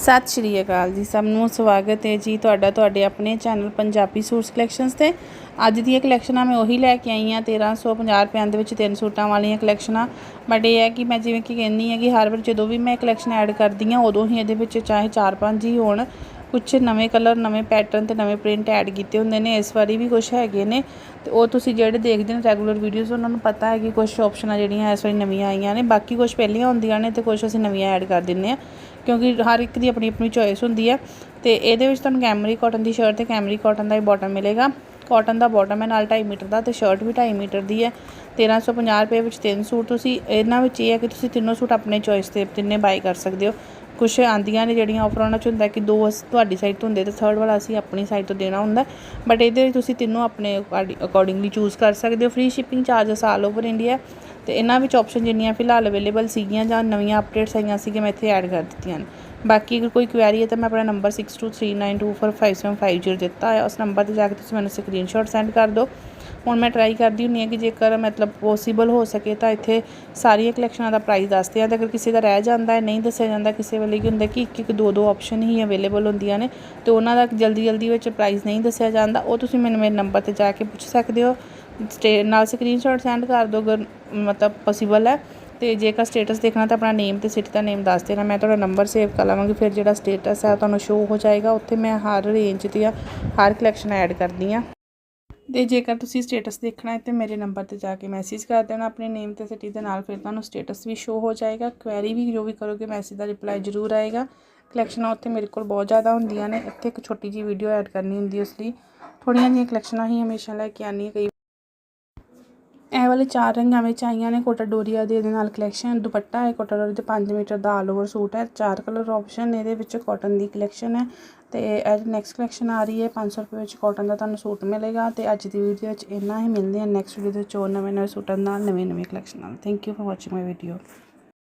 ਸਤਿ ਸ਼੍ਰੀ ਅਕਾਲ ਜੀ, ਸਭ ਨੂੰ ਸਵਾਗਤ ਹੈ ਜੀ ਤੁਹਾਡਾ, ਤੁਹਾਡੇ ਆਪਣੇ ਚੈਨਲ ਪੰਜਾਬੀ ਸੂਟਸ ਕਲੈਕਸ਼ਨਸ ਤੇ। ਅੱਜ ਦੀਆਂ ਕਲੈਕਸ਼ਨਾਂ ਮੈਂ ਉਹੀ ਲੈ ਕੇ ਆਈ ਹਾਂ 1350 ਰੁਪਏ ਦੇ ਵਿੱਚ ਤਿੰਨ ਸੂਟਾਂ ਵਾਲੀਆਂ ਕਲੈਕਸ਼ਨਾਂ ਬਟ ਇਹ ਹੈ ਕਿ ਮੈਂ ਜਿਵੇਂ ਕਿ ਕਹਿੰਦੀ ਹਾਂ ਕਿ ਹਰ ਵਾਰ ਜਦੋਂ ਵੀ ਮੈਂ ਕਲੈਕਸ਼ਨ ਐਡ ਕਰਦੀ ਹਾਂ, ਉਦੋਂ ਹੀ ਇਹਦੇ ਵਿੱਚ ਚਾਹੇ 4-5 ਹੀ ਹੋਣ। ਕੁਝ ਨਵੇਂ ਕਲਰ ਨਵੇਂ ਪੈਟਰਨ ਤੇ ਨਵੇਂ ਪ੍ਰਿੰਟ ਐਡ ਕੀਤੇ ਹੁੰਦੇ ਨੇ, ਇਸ ਵਾਰੀ ਵੀ ਕੁਝ ਹੈਗੇ ਨੇ। ਤੇ ਉਹ ਤੁਸੀਂ ਜਿਹੜੇ ਦੇਖਦੇ ਨੇ ਰੈਗੂਲਰ ਵੀਡੀਓਜ਼ ਉਹਨਾਂ ਨੂੰ ਪਤਾ ਹੈ ਕਿ ਕੁਝ ਆਪਸ਼ਨਾਂ ਜਿਹੜੀਆਂ ਇਸ ਵਾਰੀ ਨਵੀਆਂ ਆਈਆਂ ਨੇ। ਬਾਕੀ ਕੁਝ ਪਹਿਲੀਆਂ ਹੁੰਦੀਆਂ ਨੇ ਤੇ ਕੁਝ ਅਸੀਂ ਨਵੀਆਂ ਐਡ ਕਰ ਦਿੰਨੇ ਆ ਕਿਉਂਕਿ ਹਰ ਇੱਕ ਦੀ ਆਪਣੀ ਆਪਣੀ ਚੋਇਸ ਹੁੰਦੀ ਹੈ। ਤੇ ਇਹਦੇ ਵਿੱਚ ਤੁਹਾਨੂੰ ਕੈਮਰੀ ਕਾਟਨ ਦੀ ਸ਼ਰਟ ਤੇ ਕੈਮਰੀ ਕਾਟਨ ਦਾ ਹੀ ਬਾਟਮ ਮਿਲੇਗਾ। ਕਾਟਨ ਦਾ ਬਾਟਮ ਹੈ ਨਾਲ 2.5 ਮੀਟਰ ਦਾ ਤੇ ਸ਼ਰਟ ਵੀ 2.5 ਮੀਟਰ ਦੀ ਹੈ। 1350 ਰੁਪਏ ਵਿੱਚ ਤਿੰਨ ਸੂਟ ਤੁਸੀਂ, ਇਹਨਾਂ ਵਿੱਚ ਇਹ ਹੈ ਕਿ ਤੁਸੀਂ ਤਿੰਨੋਂ ਸੂਟ ਆਪਣੇ ਚੋਇਸ ਤੇ ਤਿੰਨੇ ਬਾਈ ਕਰ ਸਕਦੇ ਹੋ। ਕੁਝ ਆਂਦੀਆਂ ਨੇ ਜਿਹੜੀਆਂ ਆਫਰ ਉਹਨਾਂ ਚ ਹੁੰਦਾ ਕਿ ਦੋ ਅਸ- ਤੁਹਾਡੀ ਸਾਈਡ ਤੋਂ ਹੁੰਦੇ, ਤੇ ਥਰਡ ਵਾਲਾ ਅਸੀਂ ਆਪਣੀ ਸਾਈਡ ਤੋਂ ਦੇਣਾ ਹੁੰਦਾ। ਬਟ ਇਹਦੇ ਵਿੱਚ ਤੁਸੀਂ ਤਿੰਨੋਂ ਆਪਣੇ ਅਕੋਰਡਿੰਗਲੀ ਚੂਜ਼ ਕਰ ਸਕਦੇ ਹੋ। Free shipping charges all over India ਤੇ ਇਹਨਾਂ ਵਿੱਚ ਆਪਸ਼ਨ ਜਿੰਨੀਆਂ ਫਿਲਹਾਲ ਅਵੇਲੇਬਲ ਸੀਗੀਆਂ ਜਾਂ ਨਵੀਆਂ ਅਪਡੇਟਸ ਆਈਆਂ ਸੀਗੀਆਂ, ਮੈਂ ਇੱਥੇ ਐਡ ਕਰ ਦਿੱਤੀਆਂ ਨੇ। ਬਾਕੀ ਅਗਰ ਕੋਈ ਕੁਐਰੀ ਹੈ ਤਾਂ ਮੈਂ ਆਪਣਾ ਨੰਬਰ 6239245750 ਦਿੱਤਾ ਹੈ ਉਸ ਨੰਬਰ ਤੇ ਜਾ ਕੇ ਤੁਸੀਂ ਮੈਨੂੰ ਸਕਰੀਨਸ਼ਾਟ ਸੈਂਡ ਕਰ ਦਿਓ। ਹੁਣ ਮੈਂ ਟਰਾਈ ਕਰਦੀ ਹੁੰਦੀ ਹਾਂ ਕਿ ਜੇਕਰ ਮਤਲਬ ਪੋਸੀਬਲ ਹੋ ਸਕੇ ਤਾਂ ਇੱਥੇ ਸਾਰੀਆਂ ਕਲੈਕਸ਼ਨਾਂ ਦਾ ਪ੍ਰਾਈਸ ਦੱਸਦੇ ਆ ਤੇ ਅਗਰ ਕਿਸੇ ਦਾ ਰਹਿ ਜਾਂਦਾ ਹੈ, ਨਹੀਂ ਦੱਸਿਆ ਜਾਂਦਾ, ਕਿਸੇ ਵੇਲੇ ਕੀ ਹੁੰਦਾ ਕਿ ਇੱਕ ਇੱਕ ਦੋ ਦੋ ਆਪਸ਼ਨ ਹੀ ਅਵੇਲੇਬਲ ਹੁੰਦੀਆਂ ਨੇ, ਤੇ ਉਹਨਾਂ ਦਾ ਜਲਦੀ ਜਲਦੀ ਵਿੱਚ ਪ੍ਰਾਈਸ ਨਹੀਂ ਦੱਸਿਆ ਜਾਂਦਾ, ਉਹ ਤੁਸੀਂ ਮੈਨੂੰ ਮੇਰੇ ਨੰਬਰ ਤੇ ਜਾ ਕੇ ਪੁੱਛ ਸਕਦੇ ਹੋ। ਸਟੇ ਨਾਲ ਸਕਰੀਨਸ਼ਾਟ ਸੈਂਡ ਕਰ ਦਿਓ ਅਗਰ ਮਤਲਬ ਪੋਸੀਬਲ ਹੈ। ਤੇ ਜੇਕਰ ਸਟੇਟਸ ਦੇਖਣਾ ਤਾਂ ਆਪਣਾ ਨੇਮ ਤੇ ਸਿਟੀ ਦਾ ਨੇਮ ਦੱਸ ਦੇਣਾ। ਮੈਂ ਤੁਹਾਡਾ ਨੰਬਰ ਸੇਵ ਕਰ ਲਵਾਂਗੀ, ਫਿਰ ਜਿਹੜਾ ਸਟੇਟਸ ਹੈ ਤੁਹਾਨੂੰ ਸ਼ੋ ਹੋ ਜਾਏਗਾ। ਉੱਥੇ ਮੈਂ ਹਰ ਰੇਂਜ ਦੀਆਂ, ਹਰ ਕਲੈਕਸ਼ਨ ਐਡ ਕਰਦੀ ਹਾਂ। ਤੇ ਜੇਕਰ ਤੁਸੀਂ ਸਟੇਟਸ ਦੇਖਣਾ ਹੈ ਤੇ ਮੇਰੇ ਨੰਬਰ ਤੇ ਜਾ ਕੇ ਮੈਸੇਜ ਕਰ ਦੇਣਾ ਆਪਣੇ ਨੇਮ ਤੇ ਸਿਟੀ ਦੇ ਨਾਲ, ਫਿਰ ਤੁਹਾਨੂੰ ਸਟੇਟਸ ਵੀ ਸ਼ੋ ਹੋ ਜਾਏਗਾ। ਕੁਐਰੀ ਵੀ ਜੋ ਵੀ ਕਰੋਗੇ ਮੈਸੇਜ ਦਾ ਰਿਪਲਾਈ ਜ਼ਰੂਰ ਆਏਗਾ। ਕਲੈਕਸ਼ਨਾਂ ਉੱਥੇ ਮੇਰੇ ਕੋਲ ਬਹੁਤ ਜ਼ਿਆਦਾ ਹੁੰਦੀਆਂ ਨੇ। ਇੱਥੇ ਇੱਕ ਛੋਟੀ ਜਿਹੀ ਵੀਡੀਓ ਐਡ ਕਰਨੀ ਹੁੰਦੀ ਹੈ ਉਸ ਲਈ ਥੋੜੀਆਂ ਜਿਹੀਆਂ ਕਲੈਕਸ਼ਨਾਂ ਹੀ ਹਮੇਸ਼ਾ ਲੈ ਕੇ ਆਉਂਦੀ ਕਈ ਇਹ ਵਾਲੇ ਚਾਰ ਰੰਗਾਂ ਵਿੱਚ ਆਈਆਂ ਨੇ, ਕੋਟਾ ਡੋਰੀਆ ਦੇ ਇਹਦੇ ਨਾਲ ਕਲੈਕਸ਼ਨ ਦੁਪੱਟਾ ਹੈ, ਕੋਟਾ ਡੋਰੀ ਤੇ 5 ਮੀਟਰ ਦਾ ਆਲ ਓਵਰ ਸੂਟ ਹੈ, ਚਾਰ ਕਲਰ ਆਪਸ਼ਨ ਇਹਦੇ ਵਿੱਚ ਕਾਟਨ ਦੀ ਕਲੈਕਸ਼ਨ ਹੈ ਤੇ ਇਹ ਨੈਕਸਟ ਕਲੈਕਸ਼ਨ ਆ ਰਹੀ ਹੈ 500 ਰੁਪਏ ਵਿੱਚ ਕਾਟਨ ਦਾ ਤੁਹਾਨੂੰ ਸੂਟ ਮਿਲੇਗਾ ਤੇ ਅੱਜ ਦੀ ਵੀਡੀਓ ਵਿੱਚ ਇੰਨਾ ਹੀ, ਮਿਲਦੇ ਹਾਂ ਨੈਕਸਟ ਵੀਡੀਓ ਦੇ ਵਿੱਚ ਹੋਰ ਨਵੇਂ ਨਵੇਂ ਸੂਟਾਂ ਨਾਲ ਨਵੇਂ ਨਵੇਂ ਕਲੈਕਸ਼ਨ ਨਾਲ। Thank you for watching my video